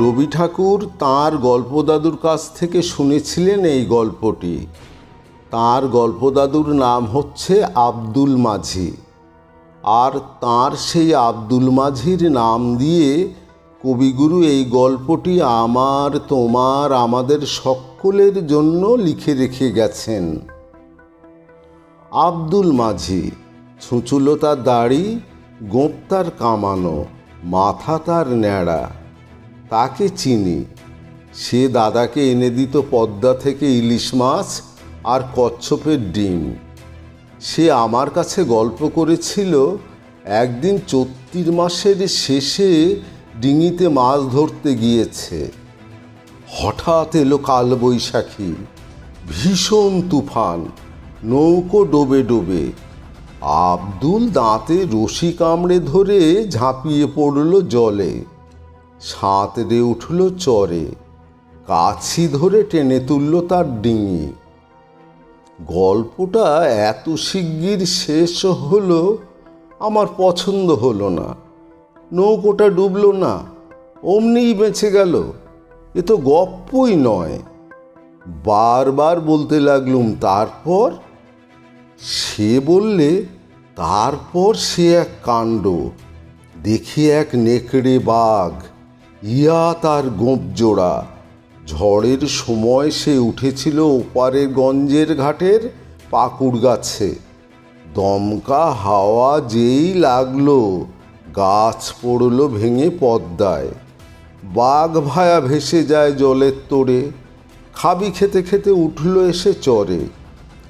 রবি ঠাকুর তাঁর গল্পদাদুর কাছ থেকে শুনেছিলেন এই গল্পটি। তাঁর গল্পদাদুর নাম হচ্ছে আব্দুল মাঝি। আর তাঁর সেই আব্দুল মাঝির নাম দিয়ে কবিগুরু এই গল্পটি আমার, তোমার, আমাদের সকলের জন্য লিখে রেখে গেছেন। আব্দুল মাঝি, ছুঁচুলো দাড়ি গোঁপ তার কামানো, মাথা তার ন্যাড়া। তাকে চিনি। সে দাদাকে এনে দিত পদ্মা থেকে ইলিশ মাছ আর কচ্ছপের ডিম। সে আমার কাছে গল্প করেছিল, একদিন চত্তির মাসের শেষে ডিঙিতে মাছ ধরতে গিয়েছে। হঠাৎ এলো কালবৈশাখী, ভীষণ তুফান, নৌকো ডোবে ডোবে। আব্দুল দাঁতে রশি কামড়ে ধরে ঝাঁপিয়ে পড়ল জলে। সাঁতরে উঠল চরে, কাছি ধরে টেনে তুলল তার ডিঙি গল্পটা এত শিগগির শেষ হলো, আমার পছন্দ হলো না। নৌকোটা ডুবলো না, অমনিই বেঁচে গেল। এ তো গপ্পই নয়। বারবার বলতে লাগলুম, তারপর? সে বললে, তারপর সে এক কাণ্ড, দেখি এক নেকড়ে বাঘ ইয়া তার গোপ জোড়া। ঝড়ের সময় সে উঠেছিল ওপারের গঞ্জের ঘাটের পাকুড় গাছে। দমকা হাওয়া যেই লাগল, গাছ পড়ল ভেঙে পদ্মায়। বাঘ ভায়া ভেসে যায় জলের তোড়ে, খাবি খেতে খেতে উঠল এসে চরে।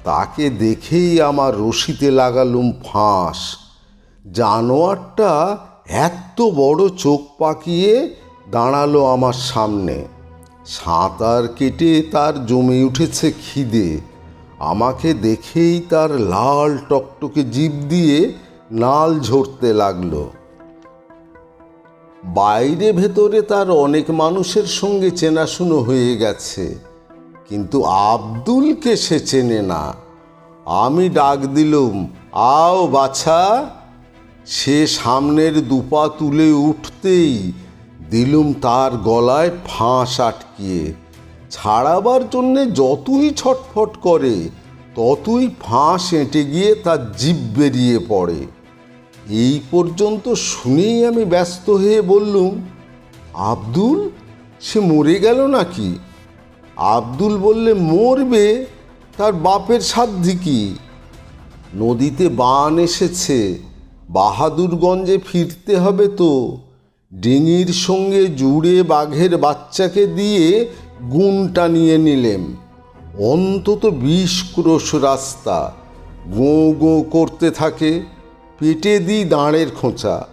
তাকে দেখেই আমার রশিতে লাগালুম ফাঁস। জানোয়ারটা এত বড় চোখ পাকিয়ে দাঁড়াল আমার সামনে। সাঁতার কেটে তার জমে উঠেছে খিদে। আমাকে দেখেই তার লাল টকটকে জিভ দিয়ে নাল ঝরতে লাগল। বাইরে ভেতরে তার অনেক মানুষের সঙ্গে চেনাশুনো হয়ে গেছে। কিন্তু আব্দুলকে সে চেনে না। আমি ডাক দিলুম, আও বাছা, সে সামনের দুপা তুলে উঠতেই দিলুম তার গলায় ফাঁস আটকিয়ে। ছাড়াবার জন্যে যতই ছটফট করে, ততই ফাঁস এঁটে গিয়ে তার জিভ বেরিয়ে পড়ে। এই পর্যন্ত শুনেই আমি ব্যস্ত হয়ে বললুম, আব্দুল, সে মরে গেল নাকি? আব্দুল বললে, মরবে, তার বাপের সাধ্যি কি? নদীতে বান এসেছে, বাহাদুরগঞ্জে ফিরতে হবে তো। ডিঙির সঙ্গে জুড়ে বাঘের বাচ্চাকে দিয়ে গুণটা নিয়ে নিলেম অন্তত বিশ ক্রোশ রাস্তা। গোঁ গোঁ করতে থাকে পেটে দিই দাঁড়ের খোঁচা।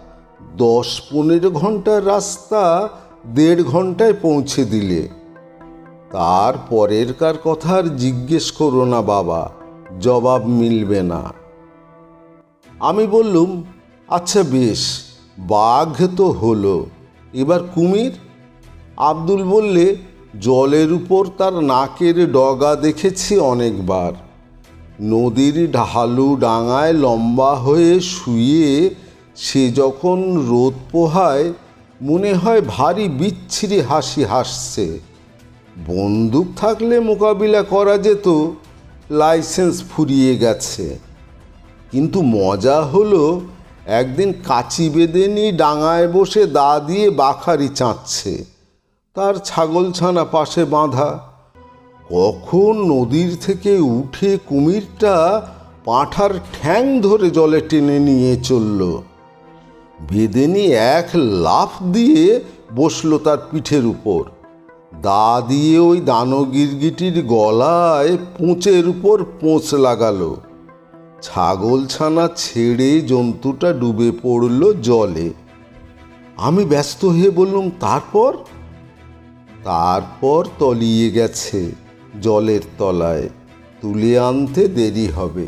দশ পনেরো ঘণ্টার রাস্তা দেড় ঘন্টায় পৌঁছে দিলে। তার পরেরকার কথা আর জিজ্ঞেস করো না বাবা, জবাব মিলবে না। আমি বললুম আচ্ছা বেশ। বাঘ তো হলো। এবার কুমির? আব্দুল বললে, জলের উপর তার নাকের ডগা দেখেছি অনেকবার। নদীর ঢালু ডাঙায় লম্বা হয়ে শুয়ে সে যখন রোদ পোহায়, মনে হয় ভারী বিচ্ছিরি হাসি হাসছে। বন্দুক থাকলে মোকাবিলা করা যেত, লাইসেন্স ফুরিয়ে গেছে। কিন্তু মজা হলো একদিন কাচি বেদেনি ডাঙায় বসে দা দিয়ে বাখারি চাঁচ্ছে তার ছাগলছানা পাশে বাঁধা। কখন নদীর থেকে উঠে কুমিরটা পাঁঠার ঠ্যাং ধরে জলে টেনে নিয়ে চলল। বেদেনি এক লাফ দিয়ে বসল তার পিঠের উপর। দা দিয়ে ওই দানগিরগিটির গলায় পুঁচের উপর পোঁচ লাগালো। ছাগলছানা ছেড়ে জন্তুটা ডুবে পড়ল জলে। আমি ব্যস্ত হয়ে বললুম, তারপর? তারপর তলিয়ে গেছে জলের তলায়, তুলে আনতে দেরি হবে।